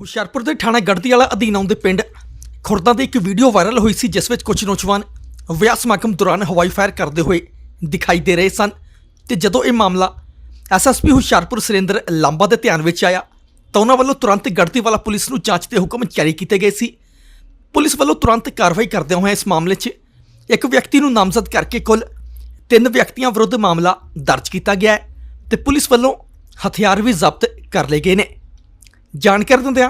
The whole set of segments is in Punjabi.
ਹੁਸ਼ਿਆਰਪੁਰ ਦੇ ਥਾਣਾ ਗੜਦੀ ਵਾਲਾ ਅਧੀਨ ਆਉਂਦੇ ਪਿੰਡ ਖੁਰਦਾ ਦੀ ਇੱਕ ਵੀਡੀਓ ਵਾਇਰਲ ਹੋਈ ਸੀ, ਜਿਸ ਵਿੱਚ ਕੁਝ ਨੌਜਵਾਨ ਵਿਆਹ ਸਮਾਗਮ ਦੌਰਾਨ ਹਵਾਈ ਫਾਇਰ ਕਰਦੇ ਹੋਏ ਦਿਖਾਈ ਦੇ ਰਹੇ ਸਨ। ਤੇ ਜਦੋਂ ਇਹ ਮਾਮਲਾ ਐਸਐਸਪੀ ਹੁਸ਼ਿਆਰਪੁਰ ਸੁਰਿੰਦਰ ਲਾਂਬਾ ਦੇ ਧਿਆਨ ਵਿੱਚ ਆਇਆ, ਤਾਂ ਉਹਨਾਂ ਵੱਲੋਂ ਤੁਰੰਤ ਗੜਦੀ ਵਾਲਾ ਪੁਲਿਸ ਨੂੰ ਜਾਂਚ ਦੇ ਹੁਕਮ ਜਾਰੀ ਕੀਤੇ ਗਏ ਸੀ। ਪੁਲਿਸ ਵੱਲੋਂ ਤੁਰੰਤ ਕਾਰਵਾਈ ਕਰਦਿਆਂ ਹੋਇਆ ਇਸ ਮਾਮਲੇ 'ਚ ਇੱਕ ਵਿਅਕਤੀ ਨੂੰ ਨਾਮਜ਼ਦ ਕਰਕੇ ਕੁੱਲ ਤਿੰਨ ਵਿਅਕਤੀਆਂ ਵਿਰੁੱਧ ਮਾਮਲਾ ਦਰਜ ਕੀਤਾ ਗਿਆ ਹੈ ਤੇ ਪੁਲਿਸ ਵੱਲੋਂ ਹਥਿਆਰ ਵੀ ਜ਼ਬਤ ਕਰ ਲਏ ਗਏ ਨੇ। ਜਾਣਕਾਰੀ ਦਿੰਦਿਆਂ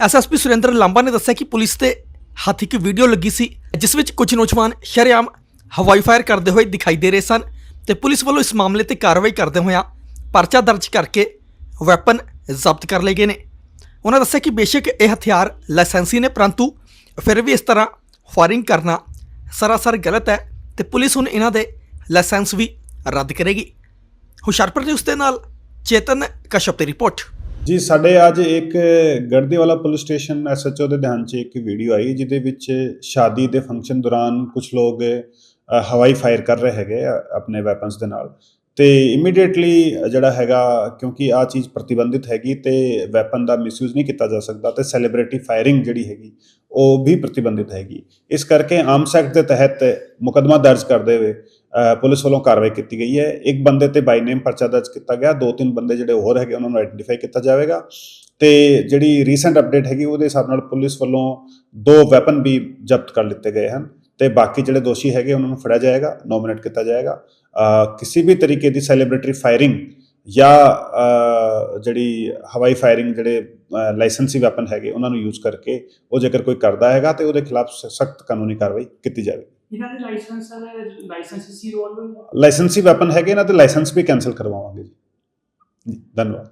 ਐਸਐਸਪੀ ਸੁਰਿੰਦਰ ਲਾਂਬਾ ਨੇ ਦੱਸਿਆ ਕਿ ਪੁਲਿਸ ਦੇ ਹੱਥ ਇੱਕ ਵੀਡੀਓ ਲੱਗੀ ਸੀ, ਜਿਸ ਵਿੱਚ ਕੁਝ ਨੌਜਵਾਨ ਸ਼ਰੇਆਮ ਹਵਾਈ ਫਾਇਰ ਕਰਦੇ ਹੋਏ ਦਿਖਾਈ ਦੇ ਰਹੇ ਸਨ ਤੇ ਪੁਲਿਸ ਵੱਲੋਂ ਇਸ ਮਾਮਲੇ ਤੇ ਕਾਰਵਾਈ ਕਰਦੇ ਹੋਇਆ ਪਰਚਾ ਦਰਜ ਕਰਕੇ ਵੈਪਨ ਜ਼ਬਤ ਕਰ ਲਏ ਗਏ ਨੇ। ਉਹਨਾਂ ਦੱਸਿਆ ਕਿ ਬੇਸ਼ੱਕ ਇਹ ਹਥਿਆਰ ਲਾਇਸੈਂਸੀ ਨੇ, ਪਰੰਤੂ ਫਿਰ ਵੀ ਇਸ ਤਰ੍ਹਾਂ ਫਾਇਰਿੰਗ ਕਰਨਾ ਸਰਾਸਰ ਗਲਤ ਹੈ ਤੇ ਪੁਲਿਸ ਹੁਣ ਇਹਨਾਂ ਦੇ ਲਾਇਸੈਂਸ ਵੀ ਰੱਦ ਕਰੇਗੀ। ਹੁਸ਼ਿਆਰਪੁਰ ਨਿਊਜ਼ ਦੇ ਨਾਲ ਚੇਤਨ ਕਸ਼ਪ ਦੀ ਰਿਪੋਰਟ। ਜੀ, ਸਾਡੇ ਅੱਜ ਇੱਕ ਗੜਦੇਵਾਲਾ ਪੁਲਿਸ ਸਟੇਸ਼ਨ ਐਸਐਚਓ ਦੇ ਧਿਆਨ 'ਚ ਇੱਕ ਵੀਡੀਓ ਆਈ, ਜਿਹਦੇ ਵਿੱਚ ਸ਼ਾਦੀ ਦੇ ਫੰਕਸ਼ਨ ਦੌਰਾਨ ਕੁਝ ਲੋਕ ਹਵਾਈ ਫਾਇਰ ਕਰ ਰਹੇ ਹੈਗੇ ਆਪਣੇ ਵੈਪਨਸ ਦੇ ਨਾਲ। ਤੇ ਇਮੀਡੀਏਟਲੀ ਜਿਹੜਾ ਹੈਗਾ, ਕਿਉਂਕਿ ਆ ਚੀਜ਼ ਪ੍ਰਤੀਬੰਧਿਤ ਹੈਗੀ ਤੇ ਵੈਪਨ ਦਾ ਮਿਸਯੂਜ਼ ਨਹੀਂ ਕੀਤਾ ਜਾ ਸਕਦਾ ਤੇ ਸੈਲੀਬ੍ਰਿਟੀ ਫਾਇਰਿੰਗ ਜਿਹੜੀ ਹੈਗੀ, ਉਹ ਵੀ ਪ੍ਰਤੀਬੰਧਿਤ ਹੈਗੀ। ਇਸ ਕਰਕੇ ਆਮ ਸੈਕਟ ਦੇ ਤਹਿਤ ਮੁਕੱਦਮਾ ਦਰਜ ਕਰਦੇ ਹੋਏ ਪੁਲਿਸ ਵੱਲੋਂ ਕਾਰਵਾਈ ਕੀਤੀ ਗਈ ਹੈ। ਇੱਕ ਬੰਦੇ ਤੇ ਬਾਈ ਨੇਮ ਪਰਚਾ ਦਰਜ ਕੀਤਾ ਗਿਆ। ਦੋ ਤਿੰਨ ਬੰਦੇ ਜਿਹੜੇ ਹੋਰ ਹੈਗੇ, ਉਹਨਾਂ ਨੂੰ ਆਈਡੈਂਟੀਫਾਈ ਕੀਤਾ ਜਾਵੇਗਾ। ਤੇ ਜਿਹੜੀ ਰੀਸੈਂਟ ਅਪਡੇਟ ਹੈਗੀ, ਉਹਦੇ ਹਿਸਾਬ ਨਾਲ ਪੁਲਿਸ ਵੱਲੋਂ ਦੋ ਵੈਪਨ ਵੀ ਜ਼ਬਤ ਕਰ ਲਿੱਤੇ ਗਏ ਹਨ। ਤੇ ਬਾਕੀ ਜਿਹੜੇ ਦੋਸ਼ੀ ਹੈਗੇ, ਉਹਨਾਂ ਨੂੰ ਫੜਿਆ ਜਾਏਗਾ ਨੋਮੀਨੇਟ ਕੀਤਾ ਜਾਏਗਾ। ਕਿਸੇ ਵੀ ਤਰੀਕੇ ਦੀ ਸੈਲੀਬ੍ਰਿਟੀ ਫਾਇਰਿੰਗ ਜਾਂ ਜਿਹੜੀ ਹਵਾਈ ਫਾਇਰਿੰਗ ਜਿਹੜੇ ਲਾਇਸੈਂਸੀ ਵੈਪਨ ਹੈਗੇ, ਉਹਨਾਂ ਨੂੰ ਯੂਜ਼ ਕਰਕੇ ਉਹ ਜੇਕਰ ਕੋਈ ਕਰਦਾ ਹੈਗਾ, ਤੇ ਉਹਦੇ ਖਿਲਾਫ ਸਖਤ ਕਾਨੂੰਨੀ ਕਾਰਵਾਈ ਕੀਤੀ ਜਾਵੇ। ਇਹਨਾਂ ਦੇ ਲਾਇਸੈਂਸ ਹੈ ਰੋਲ ਲਾਇਸੈਂਸੀ ਵੈਪਨ ਹੈਗੇ ਇਹਨਾਂ ਤੇ ਲਾਇਸੈਂਸ ਵੀ ਕੈਨਸਲ ਕਰਵਾਵਾਂਗੇ ਜੀ, ਧੰਨਵਾਦ।